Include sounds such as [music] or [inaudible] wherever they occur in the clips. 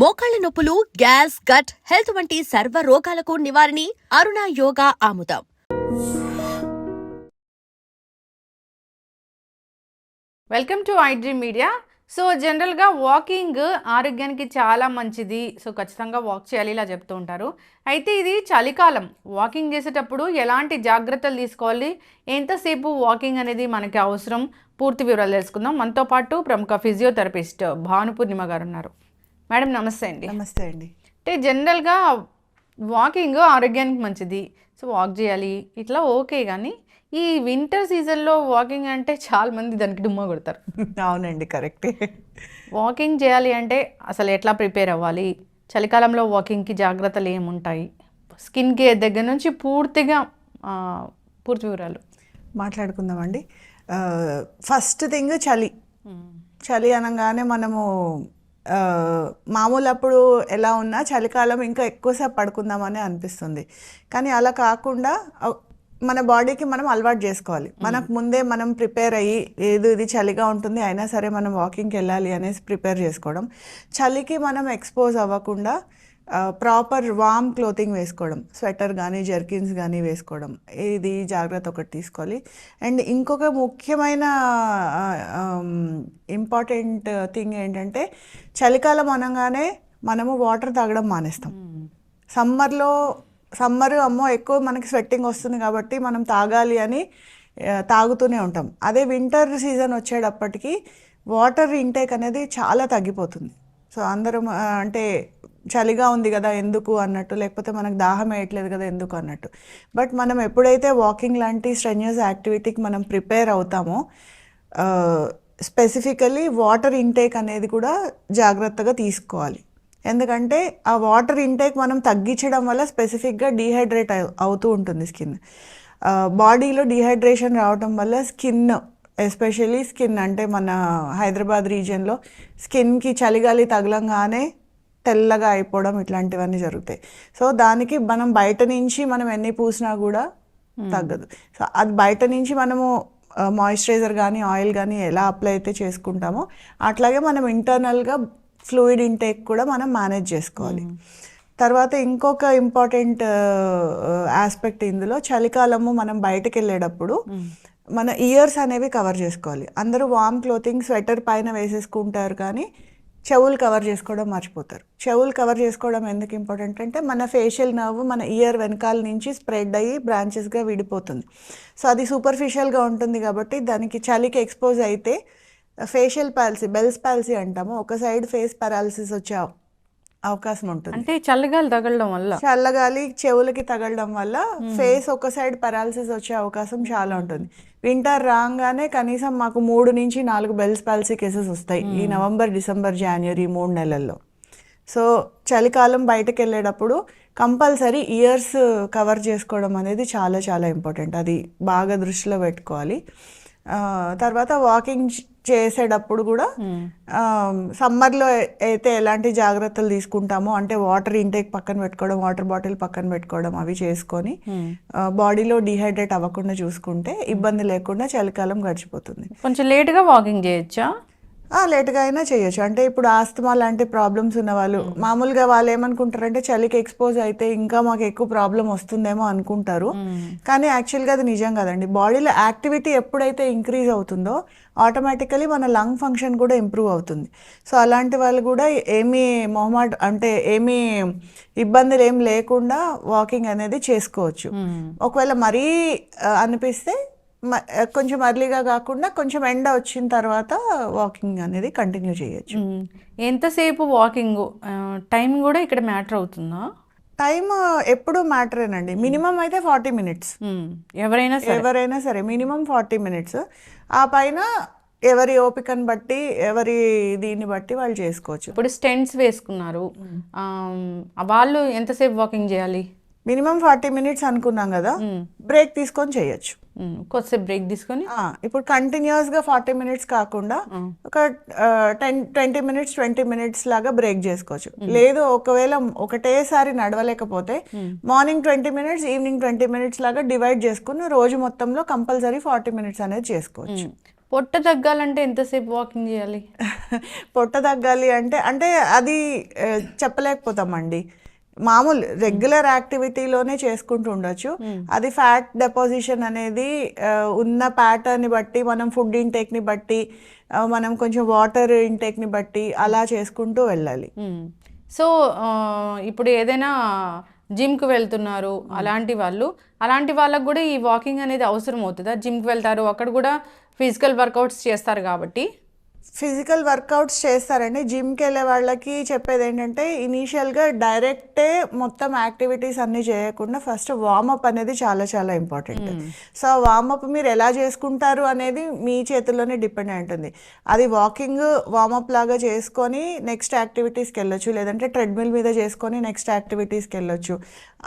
మోకాళ్ళ నొప్పులు gas gut health వంటి సర్వ రోగాలకు నివారణి అరుణ యోగా ఆముదం. Welcome to iDream media so జనరల్గా వాకింగ్ ఆరోగ్యానికి చాలా మంచిది. సో ఖచ్చితంగా వాక్ చేయాలి ఇలా చెప్తూ ఉంటారు. అయితే ఇది చలికాలం. వాకింగ్ చేసేటప్పుడు ఎలాంటి జాగ్రత్తలు తీసుకోవాలి? ఎంతసేపు వాకింగ్ అనేది మనకి అవసరం? పూర్తి వివరాలు తెలుసుకుందాం. మనతో పాటు ప్రముఖ ఫిజియోథెరపిస్ట్ భాను పూర్ణిమ గారు ఉన్నారు. మేడం నమస్తే అండి. నమస్తే అండి. అంటే జనరల్గా వాకింగ్ ఆరోగ్యానికి మంచిది. సో వాక్ చేయాలి. ఇట్లా ఓకే కానీ ఈ వింటర్ సీజన్లో వాకింగ్ అంటే చాలా మంది దానికి డుమ్మా కొడతారు. అవునండి కరెక్టే. వాకింగ్ చేయాలి అంటే అసలు ఎట్లా ప్రిపేర్ అవ్వాలి? చలికాలంలో వాకింగ్కి జాగ్రత్తలు ఏముంటాయి? స్కిన్ కేర్ దగ్గర నుంచి పూర్తిగా పూర్తి వివరాలు. మాట్లాడుకుందామండి. ఫస్ట్ థింగ్ చలి. చలి అనగానే మనము మామూలు అప్పుడు ఎలా ఉన్నా చలికాలం ఇంకా ఎక్కువసేపు పడుకుందామని అనిపిస్తుంది. కానీ అలా కాకుండా మన బాడీకి మనం అలవాటు చేసుకోవాలి. మనకు ముందే మనం ప్రిపేర్ అయ్యి ఏది ఇది చలిగా ఉంటుంది అయినా సరే మనం వాకింగ్కి వెళ్ళాలి అనేసి ప్రిపేర్ చేసుకోవడం. చలికి మనం ఎక్స్పోజ్ అవ్వకుండా ప్రాపర్ వామ్ క్లోతింగ్ వేసుకోవడం స్వెటర్ కానీ జర్కిన్స్ కానీ వేసుకోవడం ఇది జాగ్రత్త ఒకటి తీసుకోవాలి. అండ్ ఇంకొక ముఖ్యమైన ఇంపార్టెంట్ థింగ్ ఏంటంటే చలికాలం అనగానే మనము వాటర్ తాగడం మానేస్తాం. సమ్మర్లో సమ్మర్ అమ్మో ఎక్కువ మనకి స్వెట్టింగ్ వస్తుంది కాబట్టి మనం తాగాలి అని తాగుతూనే ఉంటాం. అదే వింటర్ సీజన్ వచ్చేటప్పటికి వాటర్ ఇంటేక్ అనేది చాలా తగ్గిపోతుంది. సో అందరం అంటే చలిగా ఉంది కదా ఎందుకు అన్నట్టు లేకపోతే మనకు దాహం వేయట్లేదు కదా ఎందుకు అన్నట్టు. బట్ మనం ఎప్పుడైతే వాకింగ్ లాంటి స్ట్రెన్యూస్ యాక్టివిటీకి మనం ప్రిపేర్ అవుతామో స్పెసిఫికలీ వాటర్ ఇంటేక్ అనేది కూడా జాగ్రత్తగా తీసుకోవాలి. ఎందుకంటే ఆ వాటర్ ఇంటేక్ మనం తగ్గించడం వల్ల స్పెసిఫిక్గా డీహైడ్రేట్ అవుతూ ఉంటుంది స్కిన్ బాడీలో డీహైడ్రేషన్ రావడం వల్ల స్కిన్ ఎస్పెషల్లీ స్కిన్ అంటే మన హైదరాబాద్ రీజియన్లో స్కిన్కి చలిగాలి తగలంగానే తెల్లగా అయిపోవడం ఇట్లాంటివన్నీ జరుగుతాయి. సో దానికి మనం బయట నుంచి మనం ఎన్ని పూసినా కూడా తగ్గదు. సో అది బయట నుంచి మనము మాయిశ్చరైజర్ కానీ ఆయిల్ కానీ ఎలా అప్లై అయితే చేసుకుంటామో అట్లాగే మనం ఇంటర్నల్గా ఫ్లూయిడ్ ఇంటేక్ కూడా మనం మేనేజ్ చేసుకోవాలి. తర్వాత ఇంకొక ఇంపార్టెంట్ ఆస్పెక్ట్ ఇందులో చలికాలము మనం బయటకు వెళ్ళేటప్పుడు మన ఇయర్స్ అనేవి కవర్ చేసుకోవాలి. అందరూ వామ్ క్లోతింగ్ స్వెటర్ పైన వేసేసుకుంటారు కానీ చెవులు కవర్ చేసుకోవడం మర్చిపోతారు. చెవులు కవర్ చేసుకోవడం ఎందుకు ఇంపార్టెంట్ అంటే మన ఫేషియల్ నర్వ్ మన ఇయర్ వెనకాల నుంచి స్ప్రెడ్ అయ్యి బ్రాంచెస్గా విడిపోతుంది. సో అది సూపర్ఫిషియల్గా ఉంటుంది కాబట్టి దానికి చలికి ఎక్స్పోజ్ అయితే ఫేషియల్ పాలసీ బెల్స్ పాలసీ అంటాము. ఒక సైడ్ ఫేస్ పారాలసిస్ వచ్చే అవ- అవకాశం ఉంటుంది. అంటే చల్లగాలి తగలడం వల్ల? చల్లగాలి చెవులకి తగలడం వల్ల ఫేస్ ఒక సైడ్ పారాలసిస్ వచ్చే అవకాశం చాలా ఉంటుంది. వింటర్ రాగానే కనీసం మాకు మూడు నుంచి నాలుగు బెల్స్ పాలసీ కేసెస్ వస్తాయి ఈ నవంబర్ డిసెంబర్ జనవరి మూడు నెలల్లో. సో చలికాలం బయటకు వెళ్ళేటప్పుడు కంపల్సరీ ఇయర్స్ కవర్ చేసుకోవడం అనేది చాలా చాలా ఇంపార్టెంట్. అది బాగా దృష్టిలో పెట్టుకోవాలి. తర్వాత వాకింగ్ చేసేటప్పుడు కూడా సమ్మర్లో అయితే ఎలాంటి జాగ్రత్తలు తీసుకుంటామో అంటే వాటర్ ఇంటేక్ పక్కన పెట్టుకోవడం వాటర్ బాటిల్ పక్కన పెట్టుకోవడం అవి చేసుకొని బాడీలో డిహైడ్రేట్ అవ్వకుండా చూసుకుంటే ఇబ్బంది లేకుండా చలికాలం గడిచిపోతుంది. కొంచెం లేట్గా వాకింగ్ చేయొచ్చా? లేట్గా అయినా చేయొచ్చు. అంటే ఇప్పుడు ఆస్తమా లాంటి ప్రాబ్లమ్స్ ఉన్న వాళ్ళు మామూలుగా వాళ్ళు ఏమనుకుంటారంటే చలికి ఎక్స్పోజ్ అయితే ఇంకా మాకు ఎక్కువ ప్రాబ్లం వస్తుందేమో అనుకుంటారు. కానీ యాక్చువల్గా అది నిజం కదండి. బాడీలో యాక్టివిటీ ఎప్పుడైతే ఇంక్రీజ్ అవుతుందో ఆటోమేటికలీ మన లంగ్ ఫంక్షన్ కూడా ఇంప్రూవ్ అవుతుంది. సో అలాంటి వాళ్ళు కూడా ఏమీ మొహమాట అంటే ఏమీ ఇబ్బందులు ఏం లేకుండా వాకింగ్ అనేది చేసుకోవచ్చు. ఒకవేళ మరీ అనిపిస్తే కొంచెం అర్లీగా కాకుండా కొంచెం ఎండ వచ్చిన తర్వాత వాకింగ్ అనేది కంటిన్యూ చేయొచ్చు. ఎంతసేపు వాకింగ్ టైం కూడా ఇక్కడ మ్యాటర్ అవుతుందా? టైం ఎప్పుడు మ్యాటరేనండి మినిమం అయితే ఫార్టీ మినిట్స్. ఎవరైనా సరే. ఎవరైనా సరే మినిమం ఫార్టీ మినిట్స్ ఆ పైన ఎవరి ఓపికను బట్టి ఎవరి దీన్ని బట్టి వాళ్ళు చేసుకోవచ్చు. ఇప్పుడు స్టెంట్స్ వేసుకున్నారు. వాళ్ళు ఎంతసేపు వాకింగ్ చేయాలి? మినిమం ఫార్టీ మినిట్స్ అనుకున్నాం కదా బ్రేక్ తీసుకొని చేయొచ్చు. కొద్దిసేపు బ్రేక్ తీసుకొని? ఇప్పుడు కంటిన్యూస్గా ఫార్టీ మినిట్స్ కాకుండా ఒక ten twenty minutes twenty minutes లాగా బ్రేక్ చేసుకోవచ్చు. లేదు ఒకవేళ ఒకటేసారి నడవలేకపోతే morning twenty minutes evening twenty minutes లాగా డివైడ్ చేసుకుని రోజు మొత్తంలో కంపల్సరీ ఫార్టీ మినిట్స్ అనేది చేసుకోవచ్చు. పొట్ట తగ్గాలంటే ఎంతసేపు వాకింగ్ చేయాలి? [laughs] పొట్ట తగ్గాలి అంటే అంటే అది చెప్పలేకపోతామండి. మామూలు రెగ్యులర్ యాక్టివిటీలోనే చేసుకుంటూ ఉండొచ్చు. అది ఫ్యాట్ డెపోజిషన్ అనేది ఉన్న ప్యాటర్న్ని బట్టి మనం ఫుడ్ ఇంటేక్ని బట్టి మనం కొంచెం వాటర్ ఇంటేక్ని బట్టి అలా చేసుకుంటూ వెళ్ళాలి. సో ఇప్పుడు ఏదైనా జిమ్కి వెళ్తున్నారు అలాంటి వాళ్ళు అలాంటి వాళ్ళకు కూడా ఈ వాకింగ్ అనేది అవసరం అవుతుందా? జిమ్కి వెళ్తారు అక్కడ కూడా ఫిజికల్ వర్కౌట్స్ చేస్తారు కాబట్టి. ఫిజికల్ వర్కౌట్స్ చేస్తారండి. జిమ్కి వెళ్ళే వాళ్ళకి చెప్పేది ఏంటంటే ఇనీషియల్గా డైరెక్టే మొత్తం యాక్టివిటీస్ అన్నీ చేయకుండా ఫస్ట్ వార్మప్ అనేది చాలా చాలా ఇంపార్టెంట్. సో వార్మప్ మీరు ఎలా చేసుకుంటారు అనేది మీ చేతుల్లోనే డిపెండ్ ఉంటుంది. అది వాకింగ్ వార్మప్ లాగా చేసుకొని నెక్స్ట్ యాక్టివిటీస్కి వెళ్ళొచ్చు. లేదంటే ట్రెడ్మిల్ మీద చేసుకొని నెక్స్ట్ యాక్టివిటీస్కి వెళ్ళొచ్చు.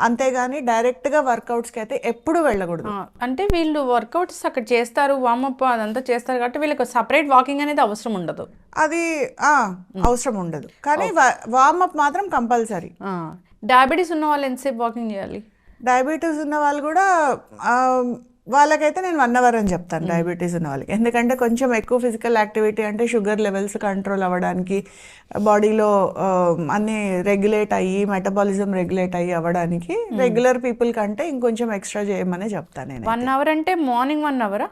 అంతేగాని డైరెక్ట్గా వర్కౌట్స్కి అయితే ఎప్పుడు వెళ్ళకూడదు. అంటే వీళ్ళు వర్కౌట్స్ అక్కడ చేస్తారు వార్మప్ అదంతా చేస్తారు కాబట్టి వీళ్ళకి సపరేట్ వాకింగ్ అనేది అవసరం ఉండదు. అది అవసరం ఉండదు. కానీ వార్మప్ మాత్రం కంపల్సరీ. డయాబెటీస్ ఉన్న వాళ్ళు ఎంతసేపు వాకింగ్ చేయాలి? డయాబెటీస్ ఉన్న వాళ్ళు కూడా వాళ్ళకైతే నేను వన్ అవర్ అని చెప్తాను డయాబెటీస్ ఉన్న వాళ్ళకి. ఎందుకంటే కొంచెం ఎక్కువ ఫిజికల్ యాక్టివిటీ అంటే షుగర్ లెవెల్స్ కంట్రోల్ అవ్వడానికి బాడీలో అన్నీ రెగ్యులేట్ అయ్యి మెటబాలిజం రెగ్యులేట్ అయ్యి అవ్వడానికి రెగ్యులర్ పీపుల్ కంటే ఇంకొంచెం ఎక్స్ట్రా చేయమని చెప్తాను నేను వన్ అవర్ అంటే మార్నింగ్ వన్ అవరా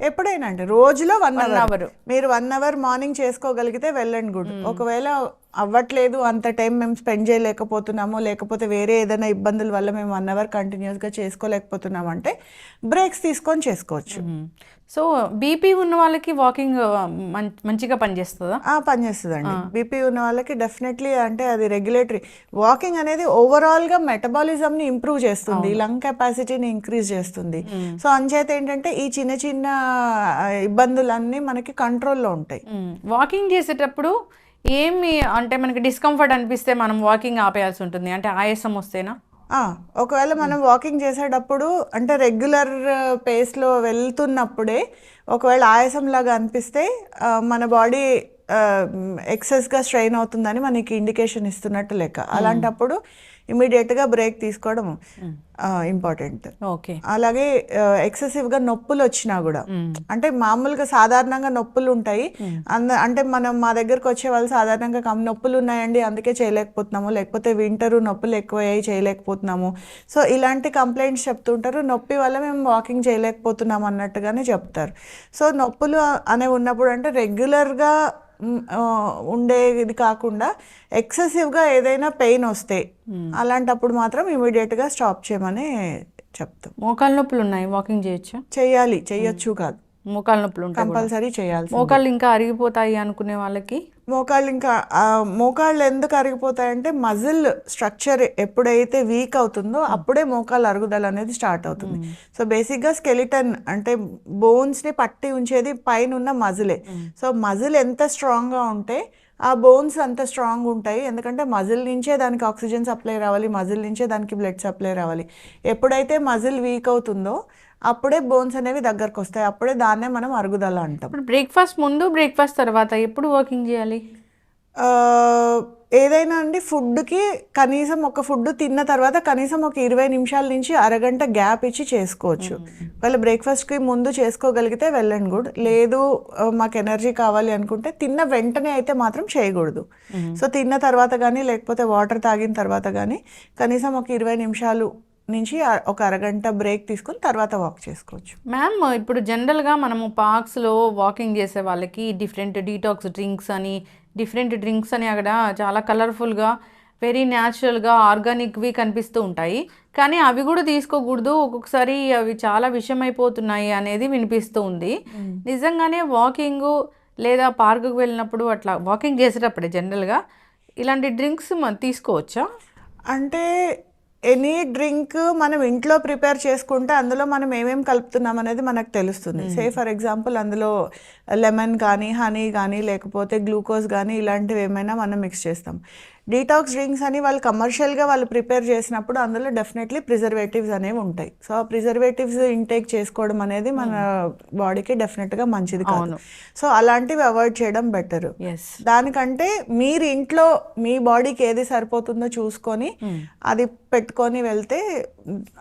ఎప్పుడైనా అండి రోజులో వన్ అవర్. మీరు వన్ అవర్ మార్నింగ్ చేసుకోగలిగితే వెళ్ళండి గుడ్. ఒకవేళ అవ్వట్లేదు అంత టైం మేము స్పెండ్ చేయలేకపోతున్నాము లేకపోతే వేరే ఏదైనా ఇబ్బందుల వల్ల మేము వన్ అవర్ కంటిన్యూస్గా చేసుకోలేకపోతున్నాము అంటే బ్రేక్స్ తీసుకొని చేసుకోవచ్చు. సో బీపీ ఉన్న వాళ్ళకి వాకింగ్ మంచిగా పనిచేస్తుందా? ఆ, పనిచేస్తుందండి. బీపీ ఉన్న వాళ్ళకి డెఫినెట్లీ అంటే అది రెగ్యులేటరీ వాకింగ్ అనేది ఓవరాల్గా మెటబాలిజంని ఇంప్రూవ్ చేస్తుంది. లంగ్ కెపాసిటీని ఇంక్రీజ్ చేస్తుంది. సో అంచేత ఏంటంటే ఈ చిన్న చిన్న ఇబ్బందులన్నీ మనకి కంట్రోల్లో ఉంటాయి. వాకింగ్ చేసేటప్పుడు ఏమి అంటే మనకి డిస్కంఫర్ట్ అనిపిస్తే మనం వాకింగ్ ఆపేయాల్సి ఉంటుంది. అంటే ఆయాసం వస్తేనా? ఒకవేళ మనం వాకింగ్ చేసేటప్పుడు అంటే రెగ్యులర్ పేస్లో వెళ్తున్నప్పుడే ఒకవేళ ఆయాసం లాగా అనిపిస్తే మన బాడీ ఎక్సెస్గా స్ట్రెయిన్ అవుతుందని మనకి ఇండికేషన్ ఇస్తున్నట్టు లెక్క. అలాంటప్పుడు ఇమీడియట్గా బ్రేక్ తీసుకోవడం ఇంపార్టెంట్. ఓకే. అలాగే ఎక్సెసివ్గా నొప్పులు వచ్చినా కూడా. అంటే మామూలుగా సాధారణంగా నొప్పులు ఉంటాయి. అంటే మనం మా దగ్గరకు వచ్చే వాళ్ళు సాధారణంగా కమ్ నొప్పులు ఉన్నాయండి అందుకే చేయలేకపోతున్నాము. లేకపోతే వింటరు నొప్పులు ఎక్కువయ్యాయి చేయలేకపోతున్నాము. సో ఇలాంటి కంప్లైంట్స్ చెప్తుంటారు. నొప్పి వల్ల మేము వాకింగ్ చేయలేకపోతున్నాం అన్నట్టుగానే చెప్తారు. సో నొప్పులు అనేవి ఉన్నప్పుడు అంటే రెగ్యులర్గా ఉండేది కాకుండా ఎక్సెసివ్గా ఏదైనా పెయిన్ వస్తే అలాంటప్పుడు మాత్రం ఇమీడియట్గా స్టాప్ చేయమని చెప్తాం. మోకాళ్ళ నొప్పులు ఉన్నాయి వాకింగ్ చేయొచ్చా? చెయ్యాలి చెయ్యొచ్చు కాదు. మోకాళ్ళ నొప్పులు. కంపల్సరీ చేయాల్సి మోకాళ్ళు ఇంకా అరిగిపోతాయి అనుకునే వాళ్ళకి? మోకాళ్ళు ఇంకా మోకాళ్ళు ఎందుకు అరిగిపోతాయంటే మజిల్ స్ట్రక్చర్ ఎప్పుడైతే వీక్ అవుతుందో అప్పుడే మోకాళ్ళ అరుగుదల అనేది స్టార్ట్ అవుతుంది. సో బేసిక్గా స్కెలిటన్ అంటే బోన్స్ని పట్టి ఉంచేది పైన ఉన్న మజిలే. సో మజిల్ ఎంత స్ట్రాంగ్గా ఉంటే ఆ బోన్స్ అంత స్ట్రాంగ్ ఉంటాయి. ఎందుకంటే మజిల్ నుంచే దానికి ఆక్సిజన్ సప్లై రావాలి మజిల్ నుంచే దానికి బ్లడ్ సప్లై రావాలి. ఎప్పుడైతే మజిల్ వీక్ అవుతుందో అప్పుడే బోన్స్ అనేవి దగ్గరకు వస్తాయి. అప్పుడే దాన్నే మనం అరుగుదల అంటాం. బ్రేక్ఫాస్ట్ ముందు బ్రేక్ఫాస్ట్ తర్వాత ఎప్పుడు వాకింగ్ చేయాలి? ఏదైనా అండి ఫుడ్కి కనీసం ఒక ఫుడ్ తిన్న తర్వాత కనీసం ఒక ఇరవై నిమిషాల నుంచి అరగంట గ్యాప్ ఇచ్చి చేసుకోవచ్చు. ఒకవేళ బ్రేక్ఫాస్ట్కి ముందు చేసుకోగలిగితే వెళ్ళండి గుడ్. లేదు మాకు ఎనర్జీ కావాలి అనుకుంటే తిన్న వెంటనే అయితే మాత్రం చేయకూడదు. సో తిన్న తర్వాత కానీ లేకపోతే వాటర్ తాగిన తర్వాత కానీ కనీసం ఒక ఇరవై నిమిషాలు నుంచి ఒక అరగంట బ్రేక్ తీసుకుని తర్వాత వాక్ చేసుకోవచ్చు. మ్యామ్ ఇప్పుడు జనరల్గా మనము పార్క్స్లో వాకింగ్ చేసే వాళ్ళకి డిఫరెంట్ డీటాక్స్ డ్రింక్స్ అని డిఫరెంట్ డ్రింక్స్ అని అక్కడ చాలా కలర్ఫుల్గా వెరీ న్యాచురల్గా ఆర్గానిక్వి కనిపిస్తూ ఉంటాయి. కానీ అవి కూడా తీసుకోకూడదు. ఒక్కొక్కసారి అవి చాలా విషమైపోతున్నాయి అనేది వినిపిస్తూ ఉంది. నిజంగానే వాకింగ్ లేదా పార్కుకు వెళ్ళినప్పుడు అట్లా వాకింగ్ చేసేటప్పుడే జనరల్గా ఇలాంటి డ్రింక్స్ మనం తీసుకోవచ్చా? అంటే ఎనీ డ్రింక్ మనం ఇంట్లో ప్రిపేర్ చేసుకుంటే అందులో మనం ఏమేమి కలుపుతున్నాం అనేది మనకు తెలుస్తుంది. సే ఫర్ ఎగ్జాంపుల్ అందులో లెమన్ కానీ హనీ కానీ లేకపోతే గ్లూకోజ్ కానీ ఇలాంటివి ఏమైనా మనం మిక్స్ చేస్తాం. డీటాక్స్ డ్రింక్స్ అని వాళ్ళు కమర్షియల్గా వాళ్ళు ప్రిపేర్ చేసినప్పుడు అందులో డెఫినెట్లీ ప్రిజర్వేటివ్స్ అనేవి ఉంటాయి. సో ఆ ప్రిజర్వేటివ్స్ ఇంటేక్ చేసుకోవడం అనేది మన బాడీకి డెఫినెట్గా మంచిది కాదు. సో అలాంటివి అవాయిడ్ చేయడం బెటర్. దానికంటే మీరు ఇంట్లో మీ బాడీకి ఏది సరిపోతుందో చూసుకొని అది పెట్టుకొని వెళ్తే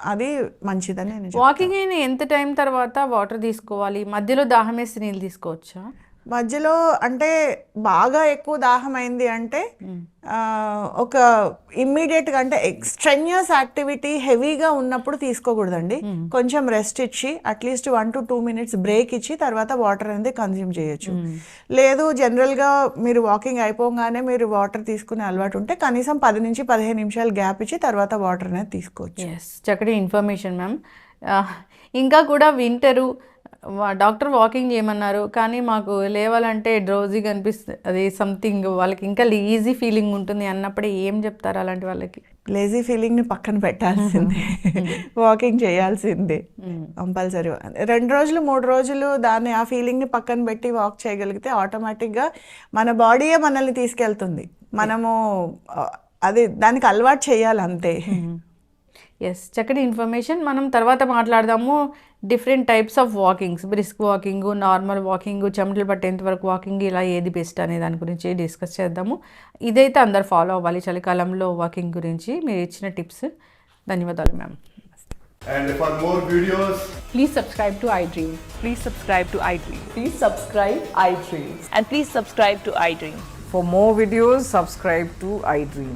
అది మంచిదని నేను వాకింగ్ అయిన ఎంత టైం తర్వాత వాటర్ తీసుకోవాలి? మధ్యలో దాహం వేసి నీళ్ళు తీసుకోవచ్చా? మధ్యలో అంటే బాగా ఎక్కువ దాహం అయింది అంటే ఒక ఇమ్మీడియట్గా అంటే ఎక్స్ట్రెన్యూస్ యాక్టివిటీ హెవీగా ఉన్నప్పుడు తీసుకోకూడదండి. కొంచెం రెస్ట్ ఇచ్చి at least one to two minutes break ఇచ్చి తర్వాత వాటర్ అనేది కన్జ్యూమ్ చేయొచ్చు. లేదు జనరల్గా మీరు వాకింగ్ అయిపోగానే మీరు వాటర్ తీసుకునే అలవాటు ఉంటే కనీసం పది నుంచి పదిహేను నిమిషాలు గ్యాప్ ఇచ్చి తర్వాత వాటర్ అనేది తీసుకోవచ్చు. చక్కటి ఇన్ఫర్మేషన్ మ్యామ్ ఇంకా కూడా వింటరు. డాక్టర్ వాకింగ్ చేయమన్నారు. కానీ మాకు లేవాలంటే డ్రోజీగా అనిపిస్తుంది అది సంథింగ్ వాళ్ళకి ఇంకా ఈజీ ఫీలింగ్ ఉంటుంది అన్నప్పుడే ఏం చెప్తారు అలాంటి వాళ్ళకి? లేజీ ఫీలింగ్ని పక్కన పెట్టాల్సిందే. [laughs] వాకింగ్ చేయాల్సిందే. కంపల్సరీ. రెండు రోజులు మూడు రోజులు దాన్ని ఆ ఫీలింగ్ని పక్కన పెట్టి వాక్ చేయగలిగితే ఆటోమేటిక్గా మన బాడీయే మనల్ని తీసుకెళ్తుంది. మనము అది దానికి అలవాటు చేయాలి అంతే ఎస్ చక్కటి ఇన్ఫర్మేషన్ మనం తర్వాత మాట్లాడదాము different types of walkings brisk walking normal walking చెమటలు పట్టేంత వరకు వాకింగ్ ఇలా ఏది బెస్ట్ అనే దాని గురించి డిస్కస్ చేద్దాము ఇదైతే అందరు ఫాలో అవ్వాలి చలికాలంలో వాకింగ్ గురించి మీరు ఇచ్చిన టిప్స్ ధన్యవాదాలు ma'am And for more videos, Please subscribe to iDream. Please subscribe to iDream. Please subscribe iDream. And please subscribe to iDream. For more videos, subscribe to iDream.